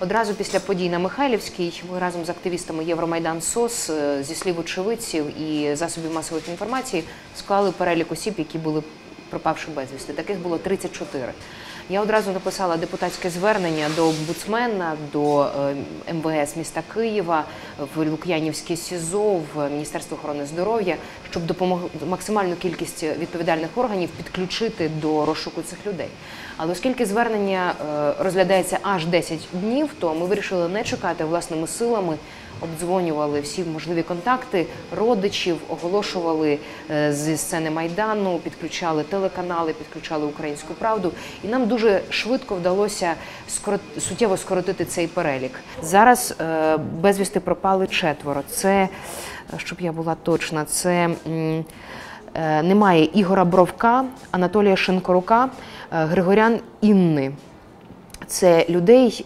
Одразу після подій на Михайлівській ми разом з активістами Євромайдан СОС е, зі слів очевидців і засобів масової інформації склали перелік осіб, які були пропавши безвісти. Таких було 34. Я одразу написала депутатське звернення до омбудсмена, до е, МВС міста Києва, в Лук'янівське СІЗО, в Міністерство охорони здоров'я, щоб допомогли максимальну кількість відповідальних органів підключити до розшуку цих людей. Але оскільки звернення е, розглядається аж 10 днів, то ми вирішили не чекати власними силами. Обдзвонювали всі можливі контакти родичів, оголошували е, зі сцени майдану, підключали телеканали, підключали українську правду, і нам дуже швидко вдалося скорот- суттєво скоротити цей перелік. Зараз е, безвісти пропали четверо. Це е, щоб я була точна, це. Немає Ігора Бровка, Анатолія Шинкорука, Григорян Інни. Це людей.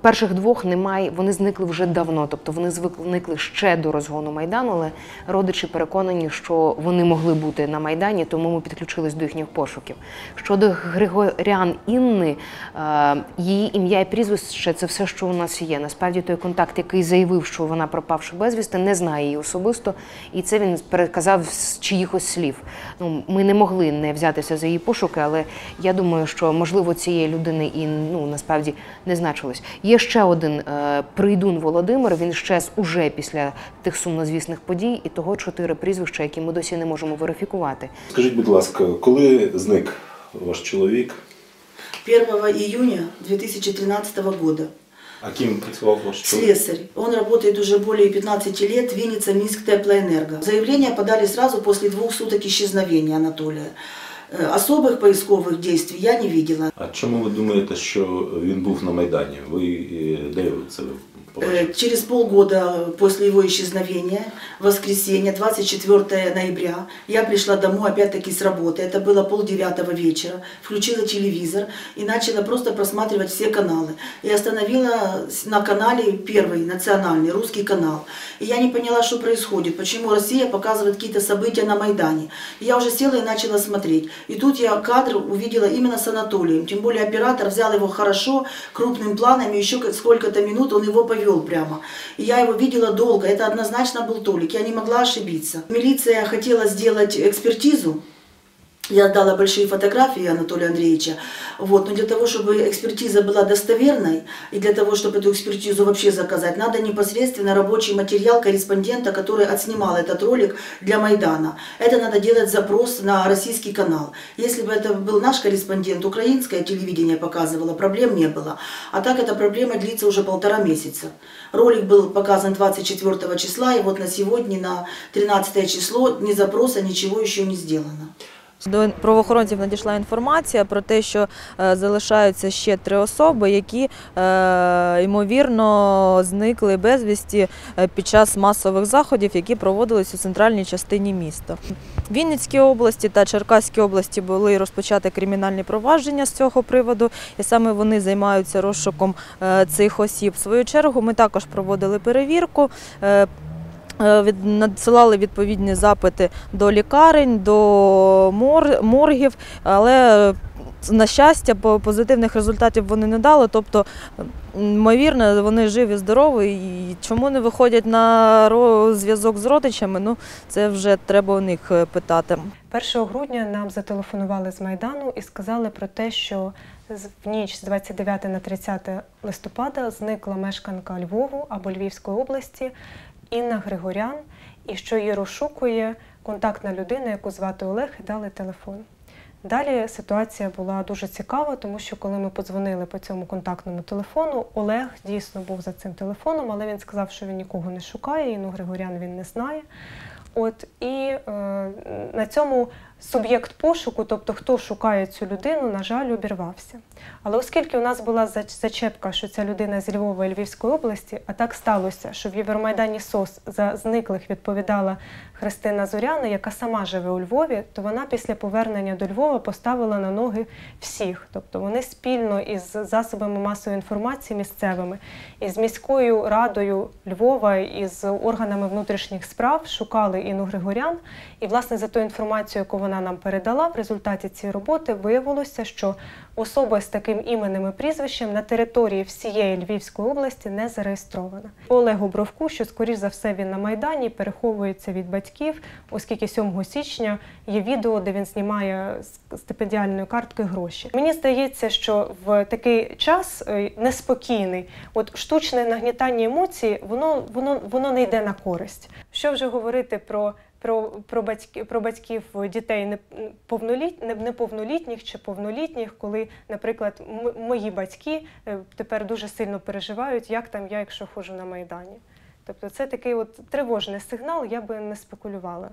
Перших двох немає, вони зникли вже давно, тобто вони зникли ще до розгону майдану, але родичі переконані, що вони могли бути на майдані, тому ми підключились до їхніх пошуків. Щодо Григорян Інни, е, її ім'я і прізвище це все, що у нас є. Насправді той контакт, який заявив, що вона пропавши безвісти, не знає її особисто, і це він переказав з чиїхось слів. Ну, ми не могли не взятися за її пошуки, але я думаю, що можливо цієї людини і ну насправді не значилось. Є ще один е, прийдун Володимир. Він щез уже після тих сумнозвісних подій, і того чотири прізвища, які ми досі не можемо верифікувати. Скажіть, будь ласка, коли зник ваш чоловік? 1 июня 2013 года. А ким працював ваш чоловік? Слесарь. Он работает уже более 15 лет в Винница Минск Теплоэнерго. Заявление подали сразу после двух суток исчезновения Анатолия. Э, Особых поисковых действий я не видела. А чому ви думаєте, що він був на Майдані? Ви е, де ви це побачили? Э, Через полгода после его исчезновения, воскресенье, 24 ноября, я пришла домой опять-таки с работы. Это было полдевятого вечера. Включила телевизор и начала просто просматривать все каналы. И остановила на канале первый, национальный, русский канал. И я не поняла, что происходит, почему Россия показывает какие-то события на Майдане. И я уже села и начала смотреть. И тут я кадр увидела именно с Анатолием. Тем более оператор взял его хорошо, крупным планом, и еще сколько-то минут он его повел прямо. И я его видела долго, это однозначно был Толик, я не могла ошибиться. Милиция хотела сделать экспертизу, я отдала большие фотографии Анатолия Андреевича. Вот. Но для того, чтобы экспертиза была достоверной, и для того, чтобы эту экспертизу вообще заказать, надо непосредственно рабочий материал корреспондента, который отснимал этот ролик для Майдана. Это надо делать запрос на российский канал. Если бы это был наш корреспондент, украинское телевидение показывало, проблем не было. А так эта проблема длится уже полтора месяца. Ролик был показан 24 числа, и вот на сегодня, на 13 число, ни запроса, ничего еще не сделано. До правоохоронців надійшла інформація про те, що е, залишаються ще три особи, які е, ймовірно зникли безвісті е, під час масових заходів, які проводились у центральній частині міста. В Вінницькій області та Черкаській області були розпочаті кримінальні провадження з цього приводу, і саме вони займаються розшуком цих осіб. В свою чергу ми також проводили перевірку. Е, від- надсилали відповідні запити до лікарень, до мор, моргів, але на щастя, по- позитивних результатів вони не дали. Тобто, ймовірно, вони живі, здорові. І чому не виходять на зв'язок з родичами? Ну, це вже треба у них е, питати. 1 грудня нам зателефонували з Майдану і сказали про те, що в ніч з 29 на 30 листопада зникла мешканка Львову або Львівської області Інна Григорян, і що її розшукує контактна людина, яку звати Олег, і дали телефон. Далі ситуація була дуже цікава, тому що коли ми подзвонили по цьому контактному телефону, Олег дійсно був за цим телефоном, але він сказав, що він нікого не шукає, Інну Григорян він не знає. От і е, на цьому суб'єкт пошуку, тобто хто шукає цю людину, на жаль, обірвався. Але оскільки у нас була зач- зачепка, що ця людина з Львова і Львівської області, а так сталося, що в Євромайдані СОС за зниклих відповідала Христина Зоряна, яка сама живе у Львові, то вона після повернення до Львова поставила на ноги всіх. Тобто вони спільно із засобами масової інформації місцевими, із міською радою Львова, із органами внутрішніх справ шукали Інну Григорян. І, власне, за ту інформацію, яку вона нам передала, в результаті цієї роботи виявилося, що особа з таким іменем і прізвищем на території всієї Львівської області не зареєстрована. Олегу Бровку, що скоріш за все він на майдані переховується від батьків, оскільки 7 січня є відео, де він знімає з стипендіальної картки гроші. Мені здається, що в такий час е, неспокійний, от штучне нагнітання емоцій, воно воно воно не йде на користь. Що вже говорити про. Про, про, батьки, про батьків дітей не- неповнолітніх чи повнолітніх, коли, наприклад, мої батьки е, тепер дуже сильно переживають, як там я, якщо ходжу на Майдані. Тобто це такий от тривожний сигнал, я би не спекулювала.